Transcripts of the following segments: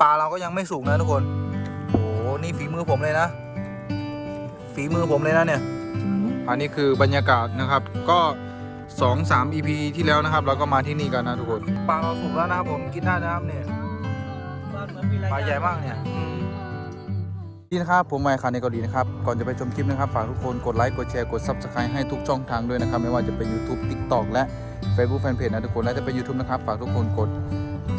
ปลาเราก็ยังไม่สุกนะทุกคนโอ้โหนี่ฝีมือผมเลยนะ ฝีมือผมเลยนะเนี่ย อันนี้คือบรรยากาศนะครับ ก็2 3 EP ที่แล้วนะครับ เราก็มาที่นี่กันนะทุกคนปลาเราสุกแล้วนะครับผมกินได้นะครับเนี่ยปลาใหญ่มากเนี่ยดีนะครับผมไมค์คาในเกาหลีนะครับก่อนจะไปชมคลิปนะครับฝากทุกคนกดไลค์กดแชร์กด Subscribe ให้ทุกช่องทางด้วยนะครับ ไม่ว่าจะเป็น YouTube TikTok และ Facebook Fanpage นะทุกคนและถ้าเป็น YouTube นะครับฝากทุกคนกด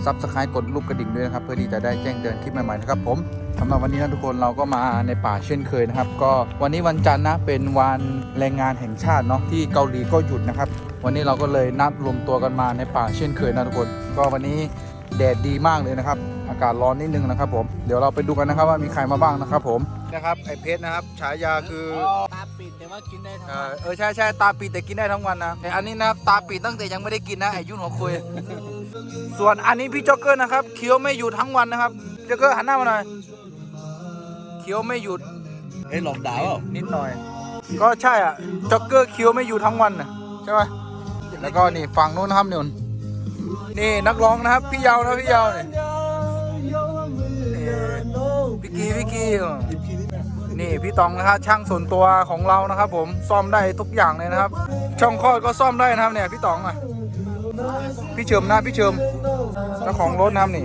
Subscribe กดรูปกระดิ่งด้วยนะครับ เพื่อที่จะได้แจ้งเตือนคลิปใหม่ๆนะครับผมสำหรับวันนี้นะทุกคนเราก็มาในป่าเช่นเคยนะครับ ก็วันนี้วันจันทร์นะเป็นวันแรงงานแห่งชาติเนาะที่เกาหลีก็หยุดนะครับ วันนี้เราก็เลยนัดรวมตัวกันมาในป่าเช่นเคยนะทุกคน ก็วันนี้แดดดีมากเลยนะครับ อากาศร้อนนิดนึงนะครับผมเดี๋ยวเราไปดูกันนะครับว่ามีใครมาบ้างนะครับผมนะครับไอเพชรนะครับฉายาคือตาปิดแต่ว่ากินได้ทั้งเอวัอนเออใช่ใช่ตาปิดแต่กินได้ทั้งวันนะแต่อันนี้นะครับตาปิดตั้งแต่ยังไม่ได้กินนะไอยุ่นหัวคุย ส่วนอันนี้พี่จ็อกเกอร์นะครับเคี้ยวไม่หยุดทั้งวันนะครับจ็อกเกอร์หันหน้ามาหน่อยเคี้ยวไม่หยุดเฮ้ยหลอกดาวนิดหน่อย ก็ใช่อะจ็อกเกอร์เคี้ยวไม่หยุดทั้งวันนะใช่ไหมแล้วก็นี่ฝั่งนู้นนะครับนี่นี่นักร้องนะครับ พี่เยาวนะพี่เยาวนี่พี่กีพี่กีนี่พี่ตองนะครับช่างส่วนตัวของเรานะครับ ผมซ่อมได้ทุกอย่างเลยนะครับ ช่องคลอดก็ซ่อมได้นะครับเนี่ยพี่ตองอะ พี่เฉิมนะพี่เฉิมเจ้าของรถนะครับนี่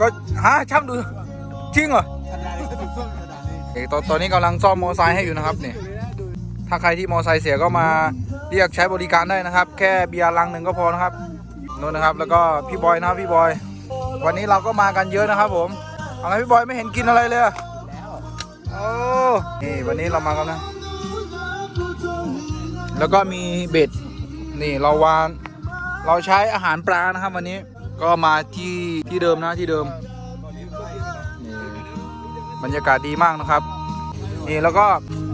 ก็ฮะช่างดูจริงเหรอเอตอนตอนนี้กำลังซ่อมมอไซค์ให้อยู่นะครับนี่ถ้าใครที่มอไซค์เสียก็มาเรียกใช้บริการได้นะครับ แค่เบียร์ลังหนึ่งก็พอนะครับนู่นนะครับ แล้วก็พี่บอยนะพี่บอย วันนี้เราก็มากันเยอะนะครับ ผมอาไงพี่บอยไม่เห็นกินอะไรเลยโอ้นี่วันนี้เรามากันนะ แล้วก็มีเบ็ด นี่เราวาน เราใช้อาหารปลานะครับวันนี้ ก็มาที่ที่เดิมนะที่เดิมนี่บรรยากาศดีมากนะครับ นี่แล้วก็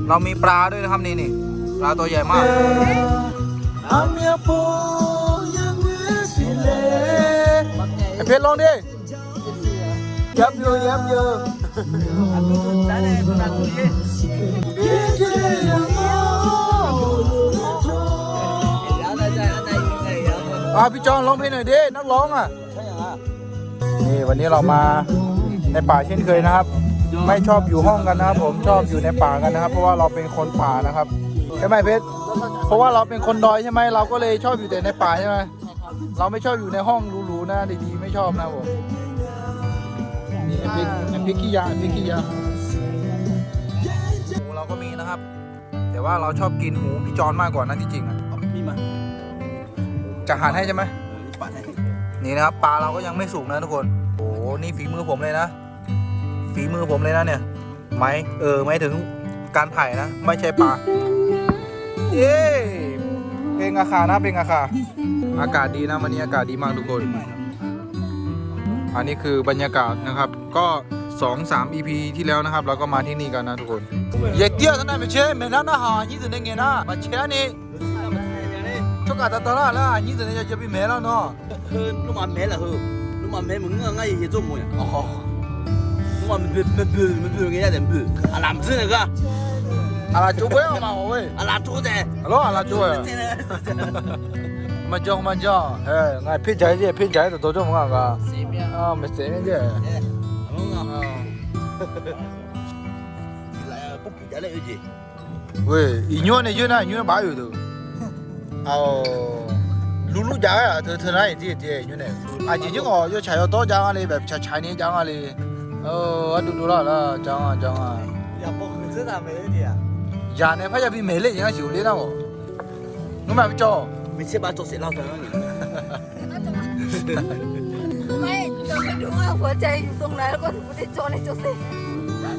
เรามีปลาด้วยนะครับนี่นี่ปลาตัวใหญ่มากไอเพชรลองดิยับเยอะยับเยอะ อะพี่จอนร้องเพลงหน่อยดินักร้องอะใช่ยังอะนี่วันนี้เรามาในป่าเช่นเคยนะครับ ไม่ชอบอยู่ห้องกันนะครับ ผมชอบอยู่ในป่ากันนะครับ เพราะว่าเราเป็นคนป่านะครับใช่ไหมเพชรเพราะว่าเราเป็นคนดอยใช่ไหมเราก็เลยชอบอยู่แต่ในป่าใช่ไหมเราไม่ชอบอยู่ในห้องหรูๆนะดีๆไม่ชอบนะผมนี่ไอ้พริกไอ้พริกขี้ยาไอ้พริกขี้ยาหมูเราก็มีนะครับ แต่ว่าเราชอบกินหูพี่จอนมากกว่านะที่จริงอะมีมา จะหันให้ใช่ไหมปัดให้นี่นะครับปลาเราก็ยังไม่สุกนะทุกคนโอ้โหนี่ฝีมือผมเลยนะ ฝีมือผมเลยนะเนี่ยไม้เออไม่ถึงการไผ่นะ ไม่ใช่ปลาเย้เพลงอาคานะเพลงอาคาอากาศดีนะวันนี้อากาศดีมากทุกคน อันนี้คือบรรยากาศนะครับ ก็2 3 EP ที่แล้วนะครับ เราก็มาที่นี่กันนะทุกคนเย่เตี้ยท่านนายไม่เช่ไม่น่าหน้าหายี่สิบเงี้ยนะมาเช่นี่ ชกกาตาตาละละยี่สิบเนี่ยจะไปเมแล้วเนาะคือลูกมันแม่ละคือลูกมันแม่มึงเงื้อง่ายยี่จุ่มมึงอ๋อลูกมันมันมันมันมันมันเงี้ยแต่มันอะลำซื้อนะก็อะไรจุ๊บเว้ยมาเว้ยอะลำทุก เอาลูลูจ้าอ่เธอเธอได้ที่ที่อยู่เนี่ยอาจจะยังอ๋อยู่ใช้ตัวจังอะไรแบบช้ใช้นี้จังอะไรเออดูดูแล้วละจังอะจังอะอย่าบอกคือจะทำอะไรดีอะยาเนี่พยายามไปเมลี่ยังอยู่เลยนะโอ้นู้นแบบจ่อไม่ใช่บ้าจ่อเสร็จแล้วตอนนั้นไม่จะไม่ดูว่าหัวใจอยู่ตรงไหนแล้วก็ไม่ได้จ่อในจ่อเสร็จ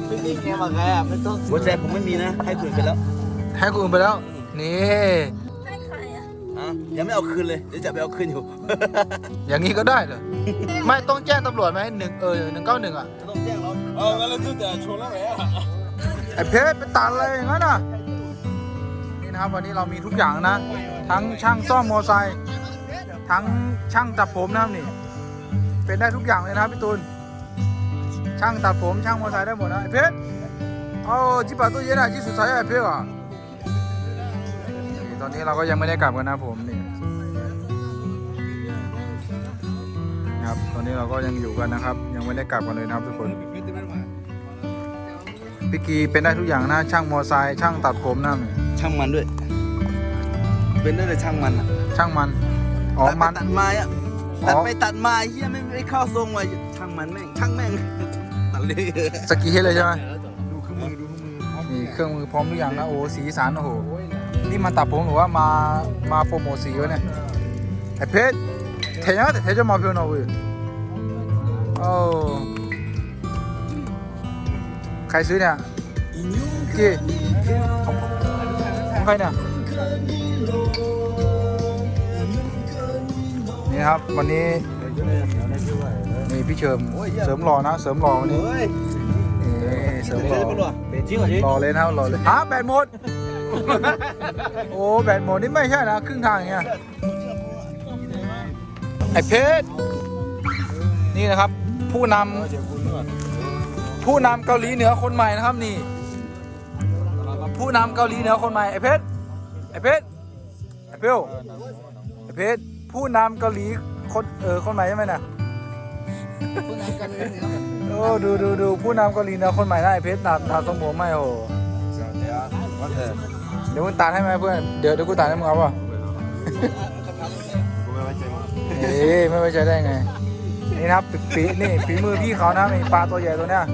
ไม่มีแค่มาแค่ไม่ต้องหัวใจผมไม่มีนะ ให้คุณไปแล้ว ให้คุณไปแล้ว นี่ ยังไม่เอาคืนเลยเดี๋ยวจะไปเอาคืนอยู่ อย่างนี้ก็ได้เหรอ ไม่ต้องแจ้งตำรวจไหมหนึ่งเออหนึ่งเก้าหนึ่งอะ ต้องแจ้งเราเอองั้นเราจะแต่ชนแล้วไหมอะไอ้เพชรไปตัดอะไรอย่างนั้นอะ นี่นะครับวันนี้เรามีทุกอย่างนะ ทั้งช่างซ่อมมอไซค์ทั้งช่างตัดผมนะครับนี่ เป็นได้ทุกอย่างเลยนะครับพี่ตูน ช่างตัดผมช่างมอไซค์ได้หมดนะไอ้เพชรเอาจิบะตู้เย็นอะยี่สุดท้ายไอ้เพชรอะนี่ ตอนนี้เราก็ยังไม่ได้กลับกันนะผมนี่นนะครับตอนนี้เราก็ยังอยู่กันนะครับ ยังไม่ได้กลับกันเลยนะครับทุกคนพี่กีเป็นได้ทุกอย่างนะ ช่างมอไซค์ช่างตัดผมนะช่างมันด้วย เป็นได้แต่ช่างมันอะช่างมันอ๋อตัดไปมันตัดมาอะอ๋อตัดไปตัดมาเฮียไม่ไม่เข้าทรงว่ะช่างมันแม่งช่างแม่งตัดเลยสกีเฮดเลยใช่ไหม นี่เครื่องมือพร้อมทุกอย่างนะโอ้สีสันโอ้โหนี่มาตัดผมหรือว่ามามาโปรโมทสีวะเนี่ยไอเพชรเทียนแต่เทียนจะมาเพียวหน่อยเว้ยโอ้ใครซื้อเนี่ยกี่ของใครเนี่ยนี่ครับวันนี้นี่พี่เฉิมเสริมหล่อนะเสริมหล่อวันนี้ เสริมหล่อเหรอรอเลยนะครับรอเลยฮะแบตหมด โอ้แบตหมดนี่ไม่ใช่นะครึ่งทางอย่างเงี้ยไอเพชรนี่นะครับ ผู้นำผู้นำเกาหลีเหนือคนใหม่นะครับนี่ ผู้นำเกาหลีเหนือคนใหม่ไอเพชรไอเพชรไอเปียวไอเพชรผู้นำเกาหลีคนเออคนใหม่ใช่ไหมเนี่ยโอ้ ดูดูดูผู้นำเกาหลีเหนือคนใหม่นะไอเพชรตัดตัดทรงผมไม่โอ้เดี๋ยวมึงตัดให้ไหมเพื่อนเดี๋ยวเดี๋ยวกูตัดให้มึงเอาป่ะเอ้ยไม่ไว้ใจได้ไงนี่นะครับฝีนี่ฝีมือพี่เขานะมีปลาตัวใหญ่ตัวเนี้ย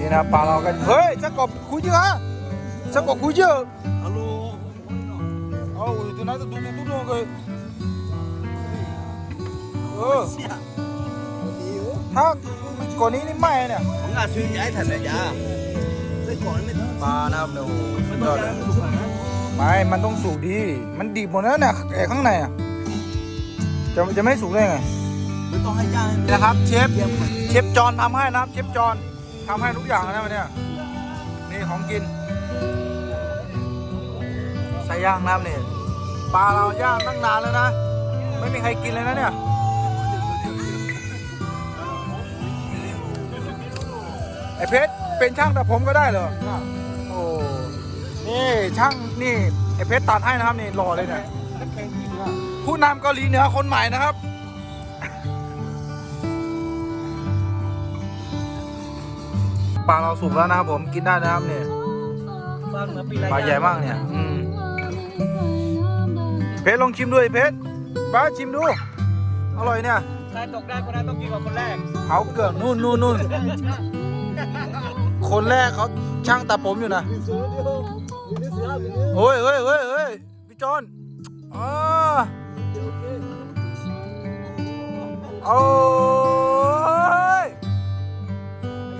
นี่นะปลาเรากันเฮ้ยจะกบคุยเยอะจะกบคุยเยอะฮัลโหลเอาตัวนั้นตัวตัวตัวตัวเลยเออ ถ้าก่อนนี้นี่ไม่เนี่ย ผมงานซื้อย้ายถันเลยจ้าไส้ก่อนไม่ปลานะครับเนี่ยโอ้โหสุดยต้อองดเลยสุกนะไม่มันต้องสุกดี มันดิบหมดแล้วเนี่ยไอ้ข้างในอะ จะจะไม่สุกได้ไงไม่ต้องให้ย่างนี่นะครับเชฟเยี่ยมเชฟจอนทำให้นะครับเชฟจอนทำให้ทุกอย่างนะวันเนี้ยนี่ของกินใส่ย่างน้ำนี่ปลาเราย่างตั้งนานแล้วนะ ไม่มีใครกินเลยนะเนี่ย ไอเพชรเป็นช่างตัดผมก็ได้เหรอโอ้นี่ช่างนี่ไอเพชรตัดให้นะครับนี่หล่อเลยเนี่ยผู้นำเกาหลีเหนือคนใหม่นะครับปลาเราสุกแล้วนะครับผมกินได้นะครับเนี่ยฟังนะปีปลาใหญ่มากเนี่ยอืมเพชรลองชิมด้วยเพชรป้าชิมดู อร่อยเนี่ยใครตกได้คนนั้นต้องกินกับคนแรกเอาเกลือกนู่นนู่นนู่น คนแรกเขาช่างตัดผมอยู่นะเฮ้ยเฮ้ยเฮ้ยเฮ้ยพี่จอนอ๋อโอ้ย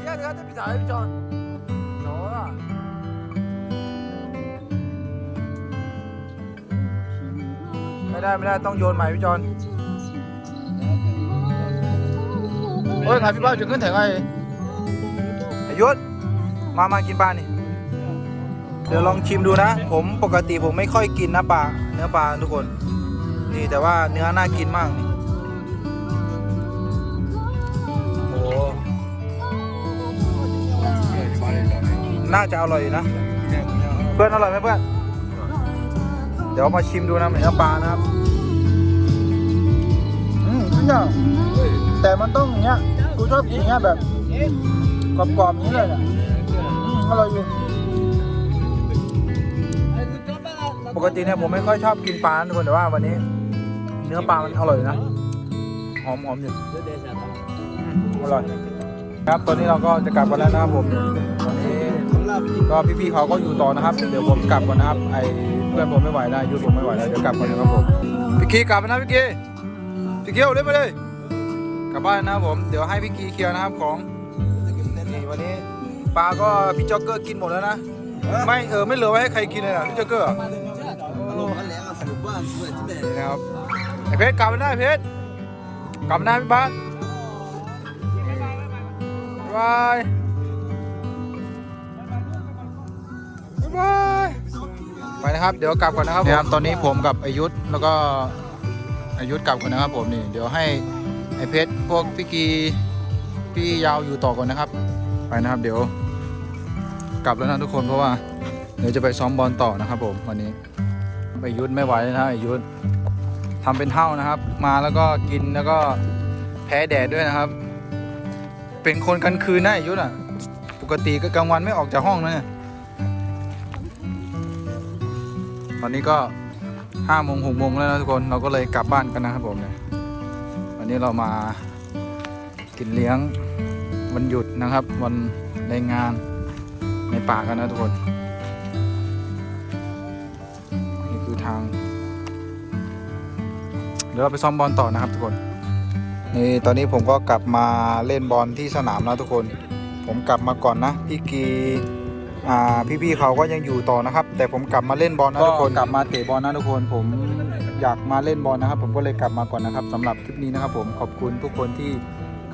เยี่ยมครับจะพี่าวพี่จอนโจ้อะไม่ได้ไม่ได้ต้องโยนใหม่พี่จอนโอ้ยถ่ายพี่บ้าจะขึ้นแถงไงไอายุทธ มามากินปลานี่เดี๋ยวลองชิมดูนะ ผมปกติผมไม่ค่อยกินนะปลาเนื้อปลาทุกคน นี่แต่ว่าเนื้อน่ากินมากนี่โอ้น่าจะอร่อยอยู่นะ เพื่อนอร่อยไหมเพื่อน เดี๋ยวมาชิมดูนะเหมือนเนื้อปลานะครับ อืมทุกอย่างแต่มันต้องอย่างเงี้ยกูชอบกินอย่างเงี้ยแบบกรอบๆอย่างนี้เลยเนี่ย อร่อยอยู่ปกติเนี่ยผมไม่ค่อยชอบกินปลาทุกคนแต่ว่าวันนี้ เนื้อปลามันอร่อยนะหอมหอมอยู่อร่อยครับตอนนี้เราก็จะกลับกันแล้วนะครับผมตอนนี้ก็พี่ๆเขาก็อยู่ต่อนะครับ เดี๋ยวผมกลับก่อนนะครับ ไอเพื่อนผมไม่ไหวแล้วยุทธผมไม่ไหวแล้วเดี๋ยวกลับก่อนนะครับผมพี่กีกลับนะพี่กีพี่กีเอาเล่นมาเลยกลับบ้านนะครับผมเดี๋ยวให้พี่กีเคลียร์นะครับของวันนี้ ปลาก็พี่จ็อกเกอร์กินหมดแล้วนะไม่เออไม่เหลือไว้ให้ใครกินเลยนะพี่จ็อกเกอร์อะฮัลโหลอันแหลมมาสรุปว่าเมื่อที่แม่นี่นะครับไอเพชรกลับมาได้เพชรกลับมาได้พี่บ้านบ๊ายบายบ๊ายบายไปนะครับ เดี๋ยวกลับก่อนนะครับครับตอนนี้ผมกับอายุทธแล้วก็อายุทธกลับก่อนนะครับ ผมนี่เดี๋ยวให้ไอเพชรพวกพี่กีพี่ยาวอยู่ต่อก่อนนะครับ ไปนะครับ เดี๋ยว กลับแล้วนะทุกคนเพราะว่าเดี๋ยวจะไปซ้อมบอลต่อนะครับ ผมวันนี้ไอยุทธไม่ไหวแล้วนะไอยุทธทำเป็นเท่านะครับ มาแล้วก็กินแล้วก็แพ้แดดด้วยนะครับ เป็นคนกลางคืนนะไอยุทธอะ ปกติก็กลางวันไม่ออกจากห้องนะเนี่ยตอนนี้ก็ห้าโมงหกโมงแล้วนะทุกคนเราก็เลยกลับบ้านกันนะครับผมเนี่ยวันนี้เรามากินเลี้ยงวันหยุดนะครับ วันแรงงาน ในป่ากันนะทุกคน นี่คือทาง เดี๋ยวเราไปซ้อมบอลต่อนะครับทุกคน นี่ตอนนี้ผมก็กลับมาเล่นบอลที่สนามแล้วทุกคน ผมกลับมาก่อนนะ พี่กีอ่าพี่ๆเขาก็ยังอยู่ต่อนะครับ แต่ผมกลับมาเล่นบอลนะทุกคนกลับมาเตะบอลนะทุกคน ผมอยากมาเล่นบอลนะครับ ผมก็เลยกลับมาก่อนนะครับสำหรับคลิปนี้นะครับ ผมขอบคุณทุกคนที่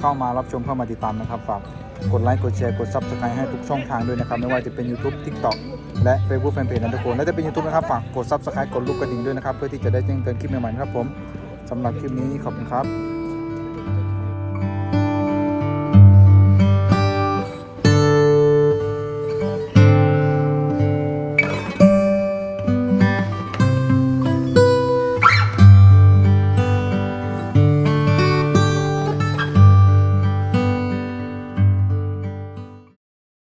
เข้ามารับชมเข้ามาติดตามนะครับฝาก กดไลค์กดแชร์กด subscribe ให้ทุกช่องทางด้วยนะครับ ไม่ว่าจะเป็น YouTube TikTok และ Facebook Fanpage นะทุกคนและถ้าเป็น YouTube นะครับ ฝากกด subscribe กดลูกกระดิ่งด้วยนะครับ เพื่อที่จะได้แจ้งเตือนคลิปใหม่ๆนะครับผมสำหรับคลิปนี้ขอบคุณครับ